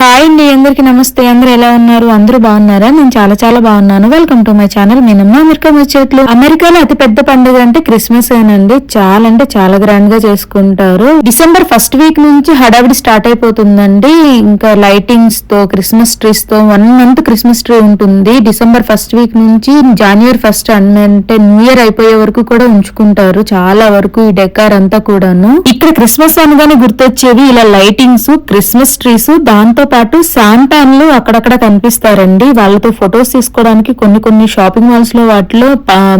Hi అండి అందరికి నమస్తే. అందరూ ఎలా ఉన్నారు? అందరూ బాగున్నారా? నేను చాలా చాలా బాగున్నాను. వెల్కమ్ టు మై ఛానల్ మీనమ్మ అమెరికా వచ్చేట్లు అమెరికాలో అతి పెద్ద పండుగ అంటే క్రిస్మస్ ఏనండి. చాలా అంటే చాలా గ్రాండ్గా చేసుకుంటారు. డిసెంబర్ ఫస్ట్ వీక్ నుంచి హడావిడి స్టార్ట్ అయిపోతుందండి. ఇంకా లైటింగ్స్తో క్రిస్మస్ ట్రీస్తో వన్ మంత్ క్రిస్మస్ ట్రీ ఉంటుంది. డిసెంబర్ ఫస్ట్ వీక్ నుంచి జనవరి ఫస్ట్ అంటే న్యూ ఇయర్ అయిపోయే వరకు కూడా ఉంచుకుంటారు. చాలా వరకు ఈ డెకార్ అంతా కూడాను. ఇక్కడ క్రిస్మస్ అనగానే గుర్తొచ్చేవి ఇలా లైటింగ్స్ క్రిస్మస్ ట్రీస్ దాంతో పాటు శాంటాన్లు అక్కడక్కడ కనిపిస్తారండి. వాళ్ళతో ఫొటోస్ తీసుకోవడానికి కొన్ని కొన్ని షాపింగ్ మాల్స్లో వాటిలో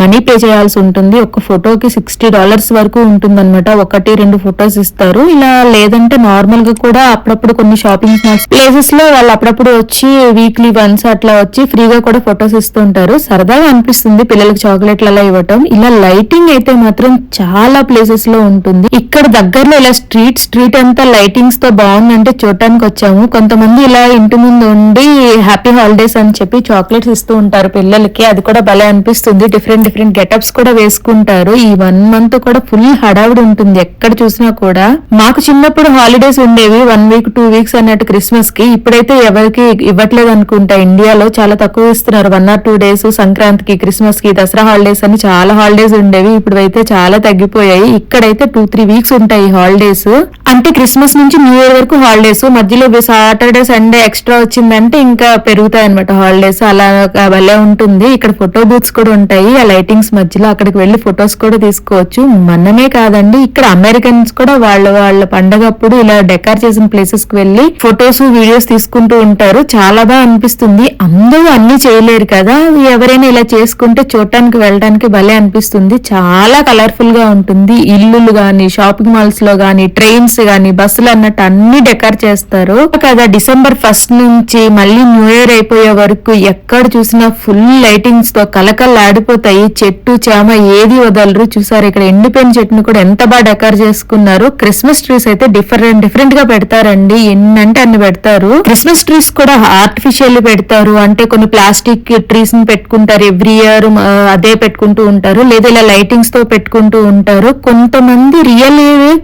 మనీ పే చేయాల్సి ఉంటుంది. ఒక ఫోటోకి సిక్స్టీ డాలర్స్ వరకు ఉంటుందన్నమాట. ఒకటి రెండు ఫొటోస్ ఇస్తారు. ఇలా లేదంటే నార్మల్గా కూడా అప్పుడప్పుడు కొన్ని షాపింగ్ మాల్స్ ప్లేసెస్లో వాళ్ళు అప్పుడప్పుడు వచ్చి వీక్లీ వన్స్ అట్లా వచ్చి ఫ్రీగా కూడా ఫొటోస్ ఇస్తుంటారు సరదాగా అనిపిస్తుంది పిల్లలకి చాక్లెట్లు అలా ఇవ్వటం. ఇలా లైటింగ్ అయితే మాత్రం చాలా ప్లేసెస్లో ఉంటుంది. ఇక్కడ దగ్గరలో ఇలా స్ట్రీట్ స్ట్రీట్ అంతా లైటింగ్స్తో బాగుందంటే చూడటానికి వచ్చాము. కొంత కొంతమంది ఇలా ఇంటి ముందు ఉండి హ్యాపీ హాలిడేస్ అని చెప్పి చాక్లెట్స్ ఇస్తూ ఉంటారు పిల్లలకి. అది కూడా భలే అనిపిస్తుంది. డిఫరెంట్ డిఫరెంట్ గెటప్స్ కూడా వేసుకుంటారు. ఈ వన్ మంత్ కూడా ఫుల్ హడావిడి ఉంటుంది. ఎక్కడ చూసినా కూడా. మాకు చిన్నప్పుడు హాలిడేస్ ఉండేవి వన్ వీక్ టూ వీక్స్ అన్నట్టు క్రిస్మస్కి. ఇప్పుడైతే ఎవరికి ఇవ్వట్లేదు అనుకుంటా. ఇండియాలో చాలా తక్కువ ఇస్తున్నారు. వన్ ఆర్ టూ డేస్ సంక్రాంతికి క్రిస్మస్కి దసరా హాలిడేస్ అని చాలా హాలిడేస్ ఉండేవి. ఇప్పుడు అయితే చాలా తగ్గిపోయాయి. ఇక్కడైతే టూ త్రీ వీక్స్ ఉంటాయి హాలిడేస్ అంటే క్రిస్మస్ నుంచి న్యూ ఇయర్ వరకు హాలిడేస్ మధ్యలో సాటర్డే సండే ఎక్స్ట్రా వచ్చిందంటే ఇంకా పెరుగుతాయి అనమాట హాలిడేస్ అలా భలే ఉంటుంది. ఇక్కడ ఫోటో బూత్స్ కూడా ఉంటాయి. ఆ లైటింగ్స్ మధ్యలో అక్కడికి వెళ్ళి ఫొటోస్ కూడా తీసుకోవచ్చు. మనమే కాదండి ఇక్కడ అమెరికన్స్ కూడా వాళ్ళ వాళ్ళ పండగప్పుడు ఇలా డెకార్ చేసిన ప్లేసెస్కి వెళ్ళి ఫొటోస్ వీడియోస్ తీసుకుంటూ ఉంటారు. చాలా బాగా అనిపిస్తుంది. అందరూ అన్ని చేయలేరు కదా. ఎవరైనా ఇలా చేసుకుంటే చూడటానికి వెళ్ళడానికి భలే అనిపిస్తుంది. చాలా కలర్ఫుల్గా ఉంటుంది. ఇల్లులు గాని షాపింగ్ మాల్స్లో గాని ట్రైన్స్ గాని బస్సులు అన్నట్టు అన్ని డెకార్ చేస్తారు. కదా డిసెంబర్ ఫస్ట్ నుంచి మళ్ళీ న్యూ ఇయర్ అయిపోయే వరకు ఎక్కడ చూసినా ఫుల్ లైటింగ్స్తో కలకల్లాడిపోతాయి చెట్టు చేమ ఏది వదలరు. చూసారు ఇక్కడ ఎండిపోయిన చెట్టును కూడా ఎంత బాగా డెకార్ చేసుకున్నారు. క్రిస్మస్ ట్రీస్ అయితే డిఫరెంట్ డిఫరెంట్గా పెడతారండి. ఎన్నంటే అన్ని పెడతారు. క్రిస్మస్ ట్రీస్ కూడా ఆర్టిఫిషియల్ పెడతారు. అంటే కొన్ని ప్లాస్టిక్ ట్రీస్ని పెట్టుకుంటారు. ఎవ్రీ ఇయర్ అదే పెట్టుకుంటూ ఉంటారు. లేదా ఇలా లైటింగ్స్తో పెట్టుకుంటూ ఉంటారు. కొంతమంది రియల్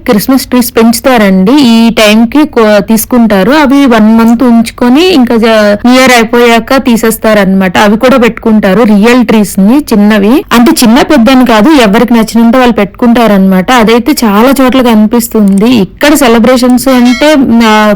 క్రిస్మస్ ట్రీస్ పెంచుతారండి. ఈ టైం కి తీసుకుంటారు. అవి వన్ మంత్ ఉంచుకొని ఇంకా ఇయర్ అయిపోయాక తీసేస్తారనమాట అవి కూడా పెట్టుకుంటారు. రియల్ ట్రీస్ని చిన్నవి. అంటే చిన్న పెద్దని కాదు ఎవరికి నచ్చినంత వాళ్ళు పెట్టుకుంటారనమాట అదైతే చాలా చోట్ల కనిపిస్తుంది. ఇక్కడ సెలబ్రేషన్స్ అంటే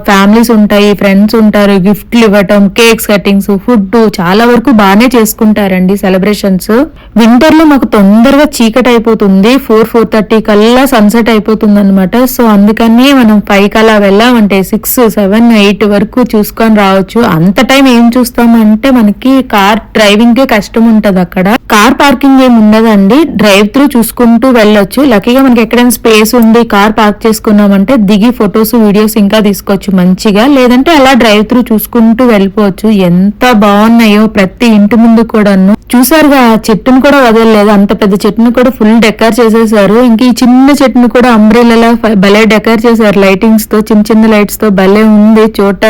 ఫ్యామిలీస్ ఉంటాయి ఫ్రెండ్స్ ఉంటారు గిఫ్ట్లు ఇవ్వటం కేక్స్ కటింగ్స్ ఫుడ్ చాలా వరకు బాగానే చేసుకుంటారండి సెలబ్రేషన్స్ వింటర్లో మాకు తొందరగా చీకటి అయిపోతుంది. ఫోర్ ఫోర్ థర్టీ కల్లా సన్సెట్ అయిపోతుంది అనమాట సో అందుకని మనం ఫైవ్ కల్లా వెళ్ళామంటే సిక్స్ సెవెన్ ఎయిట్ వరకు చూసుకొని రావచ్చు. అంత టైం ఏం చూస్తామంటే మనకి కార్ డ్రైవింగ్ కే కష్టం ఉంటది అక్కడ. కార్ పార్కింగ్ ఏమి ఉండదండి. డ్రైవ్ త్రూ చూసుకుంటూ వెళ్ళొచ్చు. లక్కీగా మనకి ఎక్కడైనా స్పేస్ ఉండి కార్ పార్క్ చేసుకున్నామంటే దిగి ఫొటోస్ వీడియోస్ ఇంకా తీసుకోవచ్చు మంచిగా. లేదంటే అలా డ్రైవ్ త్రూ చూసుకుంటూ వెళ్ళిపోవచ్చు. ఎంత బాగున్నాయో ప్రతి ఇంటి ముందు కూడాను. చూసారుగా ఆ చెట్టును కూడా వదలలేదు. అంత పెద్ద చెట్టును కూడా ఫుల్ డెకార్ చేసేసారు. ఇంక ఈ చిన్న చెట్టును కూడా అంబ్రెల్లా భలే డెకార్ చేశారు. లైటింగ్స్తో చిన్న చిన్న లైట్స్తో భలే ఉంది. చూడటానికి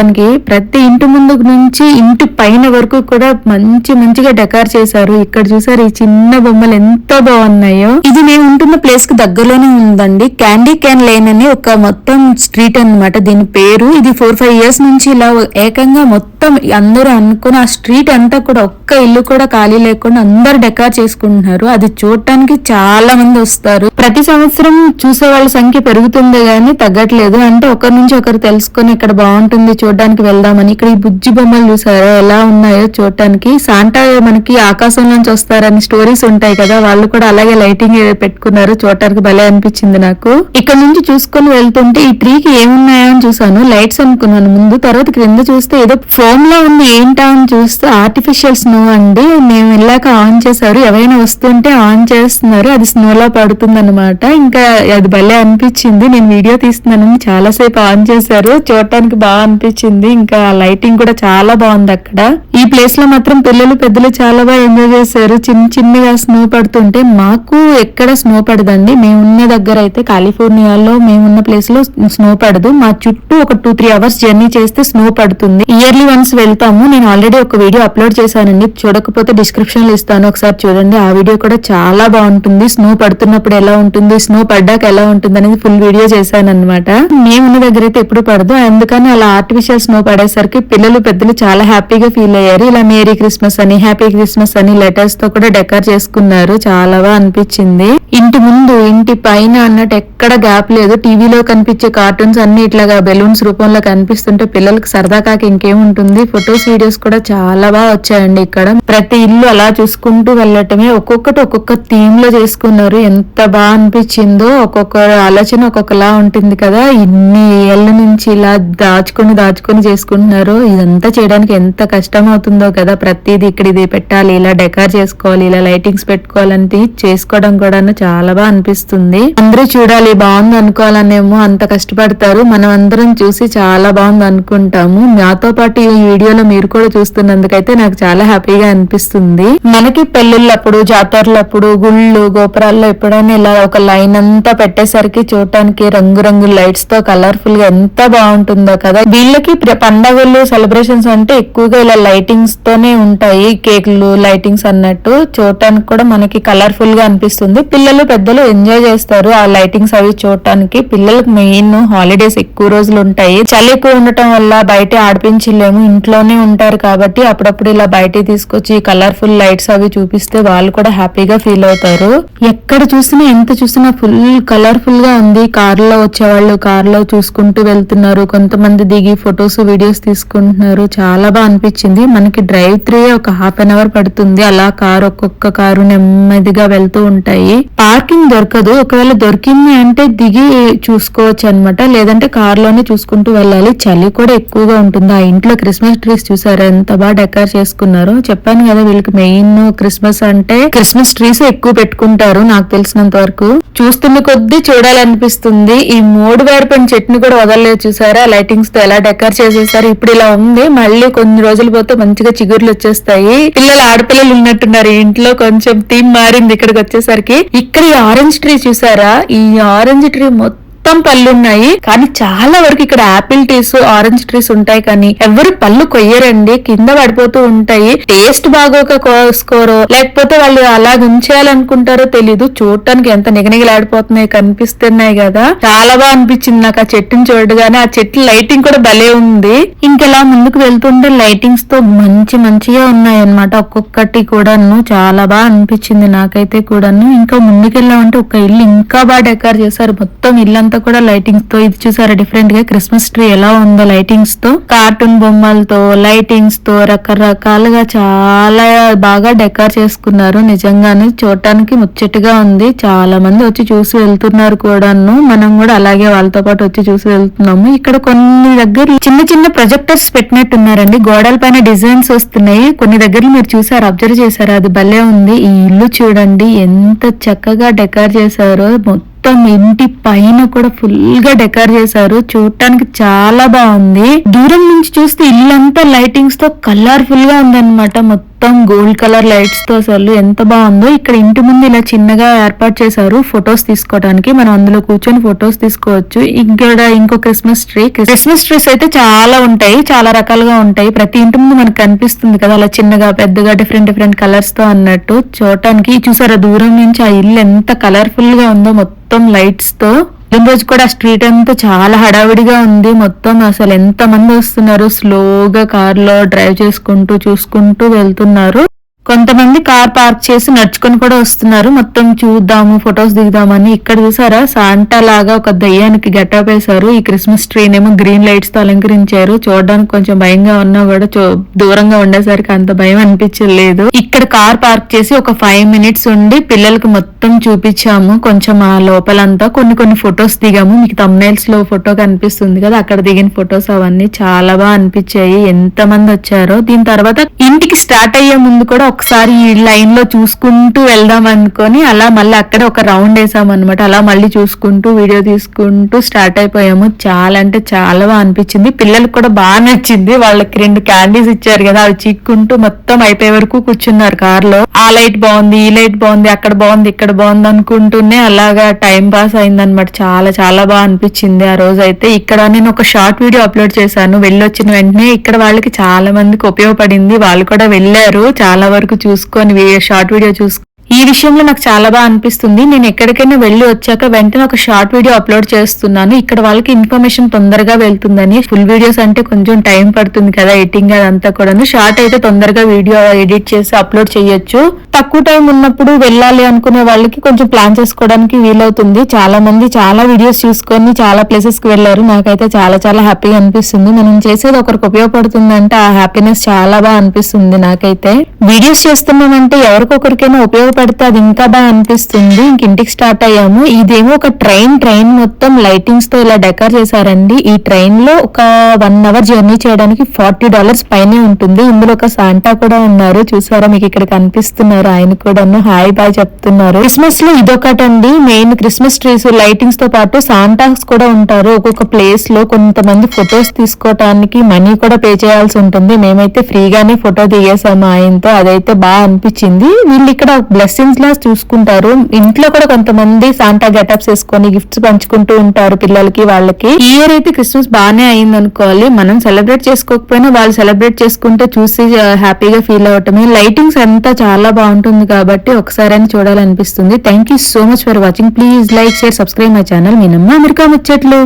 ప్రతి ఇంటి ముందు నుంచి ఇంటి పైన వరకు కూడా మంచి మంచిగా డెకార్ చేశారు. ఇక్కడ చూసారు ఈ చిన్న బొమ్మలు ఎంత బాగున్నాయో. ఇది మేము ఉంటున్న ప్లేస్కి దగ్గరలోనే ఉందండి. క్యాండీ క్యాన్ లేన్ అని ఒక మొత్తం స్ట్రీట్ అనమాట దీని పేరు ఇది ఫోర్ ఫైవ్ ఇయర్స్ నుంచి ఇలా ఏకంగా మొత్తం అందరూ అనుకుని ఆ స్ట్రీట్ అంతా కూడా ఒక్క ఇల్లు కూడా ఖాళీ లేకుండా అందరు డెకార్ చేసుకుంటున్నారు. అది చూడటానికి చాలా మంది వస్తారు. ప్రతి సంవత్సరం చూసే వాళ్ళ సంఖ్య పెరుగుతుంది గానీ తగ్గట్లేదు. అంటే ఒకరి నుంచి ఒకరు తెలుసుకొని ఇక్కడ బాగుంటుంది చూడడానికి వెళ్దామని. ఇక్కడ ఈ బుజ్జి బొమ్మలు చూసారా? ఎలా ఉన్నాయో చూడటానికి సాంటా మనకి ఆకాశం నుంచి వస్తారని స్టోరీస్ ఉంటాయి కదా. వాళ్ళు కూడా అలాగే లైటింగ్ పెట్టుకున్నారు. చూడటానికి భలే అనిపించింది నాకు. ఇక్కడ నుంచి చూసుకొని వెళ్తుంటే ఈ ట్రీకి ఏమున్నాయో అని చూసాను లైట్స్ అనుకున్నాను ముందు. తర్వాత క్రింద చూస్తే ఏదో ఫోమ్లో ఉంది. ఏంటా అని చూస్తే ఆర్టిఫిషియల్ స్నో అండి. మేము వెళ్ళాక ఆన్ చేశారు. ఎవరైనా వస్తుంటే ఆన్ చేస్తున్నారు. అది స్నోలో పడుతుంది అనమాట ఇంకా అది భలే అనిపించింది. నేను వీడియో తీస్తున్నానని చాలా సేపు ఆన్ చేశారు. చూడటానికి బాగా అనిపించింది ఇంకా లైటింగ్ కూడా చాలా బాగుంది అక్కడ. ఈ ప్లేస్లో మాత్రం పిల్లలు పెద్దలు చాలా బాగా ఎంజాయ్ చేశారు. చిన్న చిన్నగా స్నో పడుతుంటే మాకు ఎక్కడ స్నో పడదండి. మేమున్న దగ్గర అయితే కాలిఫోర్నియాలో మేమున్న ప్లేస్లో స్నో పడదు. మా చుట్టూ ఒక టూ త్రీ అవర్స్ జర్నీ చేస్తే స్నో పడుతుంది. ఇయర్లీ వన్స్ వెళ్తాము. నేను ఆల్రెడీ ఒక వీడియో అప్లోడ్ చేశానండి. చూడకపోతే డిస్క్రిప్షన్లో ఇస్తాను. ఒకసారి చూడండి. ఆ వీడియో కూడా చాలా బాగుంటుంది. స్నో పడుతున్నప్పుడు ఎలా ఉంటుంది? స్నో పడ్డాక ఎలా ఉంటుంది? అనేది ఫుల్ వీడియో చేశాను అనమాట మేమున్న దగ్గర అయితే ఎప్పుడు పడదు. అందుకని అలా ఆర్టిఫిషియల్ స్నో పడేసరికి పిల్లలు పెద్దలు చాలా హ్యాపీగా ఫీల్ అయ్యారు. ఇలా మేరీ క్రిస్మస్ అని హ్యాపీ క్రిస్మస్ అని లెటర్స్తో కూడా డెకర్ చేసుకున్నారు. చాలా బాగా అనిపించింది. ఇంటి ముందు ఇంటి పైన అన్నట్టు ఎక్కడ గ్యాప్ లేదు. టీవీలో కనిపించే కార్టూన్స్ అన్ని ఇట్లాగా బెలూన్స్ రూపంలో కనిపిస్తుంటే పిల్లలకి సరదా కాక ఇంకేముంటుంది ఫొటోస్ వీడియోస్ కూడా చాలా బాగా వచ్చాయండి ఇక్కడ. ప్రతి ఇల్లు అలా చూసుకుంటూ వెళ్ళటమే ఒక్కొక్కటి ఒక్కొక్క థీమ్లో చేసుకున్నారు. ఎంత బాగా అనిపించిందో ఒక్కొక్క ఆలోచన ఒక్కొక్కలా ఉంటుంది కదా. ఇన్ని ఏళ్ళ నుంచి ఇలా దాచుకొని దాచుకొని చేసుకుంటున్నారు ఇదంతా చేయడానికి ఎంత కష్టం అవుతుందో కదా. ప్రతిదీ ఇక్కడ ఇది పెట్టాలి ఇలా డెకార్ చేసుకోవాలి ఇలా లైటింగ్స్ పెట్టుకోవాలంటే చేసుకోవడం కూడా చాలా బాగా అనిపిస్తుంది. అందరూ చూడాలి బాగుంది అనుకోవాలనేమో అంత కష్టపడతారు. మనం అందరం చూసి చాలా బాగుంది అనుకుంటాము. నాతో పాటు ఈ వీడియోలో మీరు కూడా చూస్తున్నందుకైతే నాకు చాలా హ్యాపీగా అనిపిస్తుంది. మనకి పెళ్ళిళ్ళప్పుడు జాతరలప్పుడు గుళ్ళు గోపురాల్లో ఎప్పుడైనా ఇలా ఒక లైన్ అంతా పెట్టేసరికి చూడటానికి రంగురంగు లైట్స్తో కలర్ఫుల్గా ఎంత బాగుంటుందో కదా. వీళ్ళకి పండగలు సెలబ్రేషన్స్ అంటే ఎక్కువగా ఇలా లైటింగ్స్ తోనే ఉంటాయి కేకులు లైటింగ్స్ అన్నట్టు. చూడటానికి కూడా మనకి కలర్ఫుల్గా అనిపిస్తుంది. పిల్లలు పెద్దలు ఎంజాయ్ చేస్తారు ఆ లైటింగ్స్ అవి చూడటానికి. పిల్లలకు మెయిన్ హాలిడేస్ ఎక్కువ రోజులు ఉంటాయి. చలి ఎక్కువ ఉండటం వల్ల బయట ఆడిపించలేము ఇంట్లోనే ఉంటారు కాబట్టి అప్పుడప్పుడు ఇలా బయట తీసుకొచ్చి కలర్ఫుల్ లైట్స్ అవి చూపిస్తే వాళ్ళు కూడా హ్యాపీగా ఫీల్ అవుతారు. ఎక్కడ చూసినా ఎంత చూసినా ఫుల్ కలర్ఫుల్గా ఉంది. కారులో వచ్చేవాళ్ళు కారులో చూసుకుంటూ వెళ్తున్నారు. కొంతమంది దిగి ఫొటోస్ వీడియోస్ తీసుకుంటున్నారు. చాలా బాగా అనిపించింది. మనకి డ్రైవ్ త్రీ ఒక హాఫ్ అన్ అవర్ పడుతుంది. అలా కారు ఒక్కొక్క కారు నెమ్మదిగా వెళ్తూ ఉంటాయి. పార్కింగ్ దొరకదు. ఒకవేళ దొరికింది అంటే దిగి చూసుకోవచ్చు అనమాట లేదంటే కార్లోనే చూసుకుంటూ వెళ్ళాలి. చలి కూడా ఎక్కువగా ఉంటుంది? ఆ ఇంట్లో క్రిస్మస్ ట్రీస్ చూసారు? ఎంత బాగా డెకర్ చేసుకున్నారు. చెప్పాను కదా వీళ్ళకి మెయిన్ క్రిస్మస్ అంటే క్రిస్మస్ ట్రీస్ ఎక్కువ పెట్టుకుంటారు నాకు తెలిసినంత వరకు. చూస్తున్న కొద్దీ చూడాలనిపిస్తుంది. ఈ మూడు వేరుపడిన చెట్టుని కూడా వదలలేదు చూసారా? లైటింగ్స్తో ఎలా డెకర్ చేసేసారు. ఇప్పుడు ఇలా ఉంది. మళ్ళీ కొన్ని రోజులు పోతే మంచిగా చిగుర్లు వచ్చేస్తాయి. పిల్లలు ఆడపిల్లలు ఉన్నట్టున్నారు. ఇంట్లో కొంచెం థీమ్ మారింది ఇక్కడికి వచ్చేసరికి. ఇక్కడ ఈ ఆరెంజ్ ట్రీ చూసారా? ఈ ఆరెంజ్ ట్రీ మొత్తం మొత్తం పళ్ళు ఉన్నాయి. కానీ చాలా వరకు ఇక్కడ ఆపిల్ ట్రీస్ ఆరెంజ్ ట్రీస్ ఉంటాయి కానీ ఎవరు పళ్ళు కొయ్యరండి. కింద పడిపోతూ ఉంటాయి. టేస్ట్ బాగోక కోసుకోరో లేకపోతే వాళ్ళు అలా ఉంచేయాలనుకుంటారో తెలీదు. చూడటానికి ఎంత నిగనిగలాడిపోతున్నాయి కనిపిస్తున్నాయి కదా. చాలా బాగా అనిపించింది నాకు ఆ చెట్టుని చూడగానే. ఆ చెట్టు లైటింగ్ కూడా భలే ఉంది. ఇంకెలా ముందుకు వెళ్తుంటే లైటింగ్స్తో మంచి మంచిగా ఉన్నాయి అన్నమాట ఒక్కొక్కటి కూడాను చాలా బాగా అనిపించింది నాకైతే కూడాను. ఇంకా ముందుకెళ్ళామంటే ఒక ఇల్లు ఇంకా బాగా డెకార్ చేశారు. మొత్తం ఇల్లంతా కూడా లైటింగ్స్తో ఇది చూసారా? డిఫరెంట్గా క్రిస్మస్ ట్రీ ఎలా ఉందో లైటింగ్స్తో కార్టూన్ బొమ్మలతో లైటింగ్స్తో రకరకాలుగా చాలా బాగా డెకార్ చేసుకున్నారు. నిజంగానే చూడటానికి ముచ్చటగా ఉంది. చాలా మంది వచ్చి చూసి వెళ్తున్నారు కూడాను. మనం కూడా అలాగే వాళ్ళతో పాటు వచ్చి చూసి వెళ్తున్నాము. ఇక్కడ కొన్ని దగ్గర చిన్న చిన్న ప్రొజెక్టర్స్ పెట్టినట్టున్నారండి. గోడల పైన డిజైన్స్ వస్తున్నాయి. కొన్ని దగ్గర మీరు చూసారు? అబ్జర్వ్ చేశారు? అది భలే ఉంది. ఈ ఇల్లు చూడండి. ఎంత చక్కగా డెకార్ చేశారో. మొత్తం ఇంటి పైన కూడా ఫుల్గా డెకర్ చేశారు. చూడటానికి చాలా బాగుంది. దూరం నుంచి చూస్తే ఇల్లంతా లైటింగ్స్తో కలర్ఫుల్గా ఉందన్నమాట మొత్తం. మొత్తం గోల్డ్ కలర్ లైట్స్తో అసలు ఎంత బాగుందో. ఇక్కడ ఇంటి ముందు ఇలా చిన్నగా ఏర్పాటు చేశారు. ఫొటోస్ తీసుకోవడానికి మనం అందులో కూర్చొని ఫొటోస్ తీసుకోవచ్చు. ఇక్కడ ఇంకో క్రిస్మస్ ట్రీ. క్రిస్మస్ ట్రీస్ అయితే చాలా ఉంటాయి. చాలా రకాలుగా ఉంటాయి. ప్రతి ఇంటి ముందు మనకు కనిపిస్తుంది కదా అలా చిన్నగా పెద్దగా డిఫరెంట్ డిఫరెంట్ కలర్స్తో అన్నట్టు. చూడటానికి చూసారా దూరం నుంచి ఆ ఇల్లు ఎంత కలర్ఫుల్గా ఉందో మొత్తం లైట్స్తో. ఈ రోజు కూడా స్ట్రీట్ అంతా చాలా హడావిడిగా ఉంది. మొత్తం అసలు ఎంత మంది వస్తున్నారు? స్లోగా కార్లో డ్రైవ్ చేసుకుంటూ చూసుకుంటూ వెళ్తున్నారు. కొంతమంది కార్ పార్క్ చేసి నడుచుకొని కూడా వస్తున్నారు. మొత్తం చూద్దాము ఫొటోస్ దిగుదామని. ఇక్కడ చూసారా? సాంటా లాగా ఒక దయ్యానికి గెటప్ వేశారు. ఈ క్రిస్మస్ ట్రీన్ ఏమో గ్రీన్ లైట్స్తో అలంకరించారు. చూడడానికి కొంచెం భయంగా ఉన్నా కూడా చూ- దూరంగా ఉండేసరికి అంత భయం అనిపించలేదు. ఇక్కడ కార్ పార్క్ చేసి ఒక ఫైవ్ మినిట్స్ ఉండి పిల్లలకి మొత్తం చూపించాము. కొంచెం ఆ లోపలంతా కొన్ని కొన్ని ఫొటోస్ దిగాము. మీకు తమ్నైల్స్లో ఫోటో కనిపిస్తుంది కదా అక్కడ దిగిన ఫొటోస్ అవన్నీ చాలా బాగా అనిపించాయి. ఎంత మంది వచ్చారో. దీని తర్వాత ఇంటికి స్టార్ట్ అయ్యే ముందు కూడా ఒకసారి ఈ లైన్లో చూసుకుంటూ వెళ్దాం అనుకొని అలా మళ్ళీ అక్కడ ఒక రౌండ్ వేసాం అనమాట అలా మళ్ళీ చూసుకుంటూ వీడియో తీసుకుంటూ స్టార్ట్ అయిపోయాము. చాలా అంటే చాలా బాగా అనిపించింది. పిల్లలకు కూడా బాగా నచ్చింది. వాళ్ళకి రెండు క్యాండీస్ ఇచ్చారు కదా అవి చిక్కుంటూ మొత్తం అయిపోయే వరకు కూర్చున్నారు కార్లో. ఆ లైట్ బాగుంది ఈ లైట్ బాగుంది అక్కడ బాగుంది ఇక్కడ బాగుంది అనుకుంటూనే అలాగా టైం పాస్ అయిందనమాట చాలా చాలా బాగా అనిపించింది ఆ రోజు అయితే. ఇక్కడ నేను ఒక షార్ట్ వీడియో అప్లోడ్ చేశాను. వెళ్ళొచ్చిన వెంటనే ఇక్కడ వాళ్ళకి చాలా మందికి ఉపయోగపడింది. వాళ్ళు కూడా వెళ్ళారు. చాలా వరకు చూసుకొని షార్ట్ వీడియో చూసుకొని ఈ విషయంలో నాకు చాలా బాగా అనిపిస్తుంది. నేను ఎక్కడికైనా వెళ్ళి వచ్చాక వెంటనే ఒక షార్ట్ వీడియో అప్లోడ్ చేస్తున్నాను. ఇక్కడ వాళ్ళకి ఇన్ఫర్మేషన్ తొందరగా వెళ్తుందని. ఫుల్ వీడియోస్ అంటే కొంచెం టైం పడుతుంది కదా ఎడిటింగ్ అదంతా కూడా షార్ట్ అయితే తొందరగా వీడియో ఎడిట్ చేసి అప్లోడ్ చేయొచ్చు. తక్కువ టైం ఉన్నప్పుడు వెళ్ళాలి అనుకునే వాళ్ళకి కొంచెం ప్లాన్ చేసుకోవడానికి వీలవుతుంది. చాలా మంది చాలా వీడియోస్ చూసుకొని చాలా ప్లేసెస్కి వెళ్ళారు. నాకైతే చాలా చాలా హ్యాపీగా అనిపిస్తుంది. మనం చేసేది ఒకరికి ఉపయోగపడుతుందంటే ఆ హ్యాపీనెస్ చాలా బాగా అనిపిస్తుంది నాకైతే. వీడియోస్ చేస్తున్నామంటే ఎవరికొకరికైనా పడితే అది ఇంకా బాగా అనిపిస్తుంది. ఇంక ఇంటికి స్టార్ట్ అయ్యాము. ఇదేమో ఒక ట్రైన్ ట్రైన్ మొత్తం లైటింగ్స్తో ఇలా డెకర్ చేశారండి. ఈ ట్రైన్లో ఒక వన్ అవర్ జర్నీ చేయడానికి ఫార్టీ డాలర్స్ పైనే ఉంటుంది. ఇందులో ఒక సాంటా కూడా ఉన్నారు. చూసారా మీకు ఇక్కడ కనిపిస్తున్నారు. ఆయన కూడాను హాయ్ బాయ్ చెప్తున్నారు. క్రిస్మస్లో ఇదొకటండి. మెయిన్ క్రిస్మస్ ట్రీస్ లైటింగ్స్తో పాటు సాంటాస్ కూడా ఉంటారు. ఒక్కొక్క ప్లేస్లో కొంతమంది ఫొటోస్ తీసుకోవటానికి మనీ కూడా పే చేయాల్సి ఉంటుంది. మేమైతే ఫ్రీగానే ఫోటో దిగేసాము ఆయనతో. అదైతే బాగా అనిపించింది. వీళ్ళు ఇక్కడ బ్లెస్సింగ్స్ లా చూసుకుంటారు. ఇంట్లో కూడా కొంతమంది సాంటా గెటప్స్ వేసుకొని గిఫ్ట్స్ పంచుకుంటూ ఉంటారు పిల్లలకి వాళ్ళకి. ఈ ఇయర్ అయితే క్రిస్మస్ బాగానే అయింది అనుకోవాలి మనం సెలబ్రేట్ చేసుకోకపోయినా వాళ్ళు సెలబ్రేట్ చేసుకుంటే చూసి హ్యాపీగా ఫీల్ అవటమే లైటింగ్స్ అంతా చాలా బాగుంటుంది కాబట్టి ఒకసారి అని చూడాలనిపిస్తుంది. Thank you so much for watching please like share subscribe my channel మీ నమ్మ అమెరికా ముచ్చట్లు.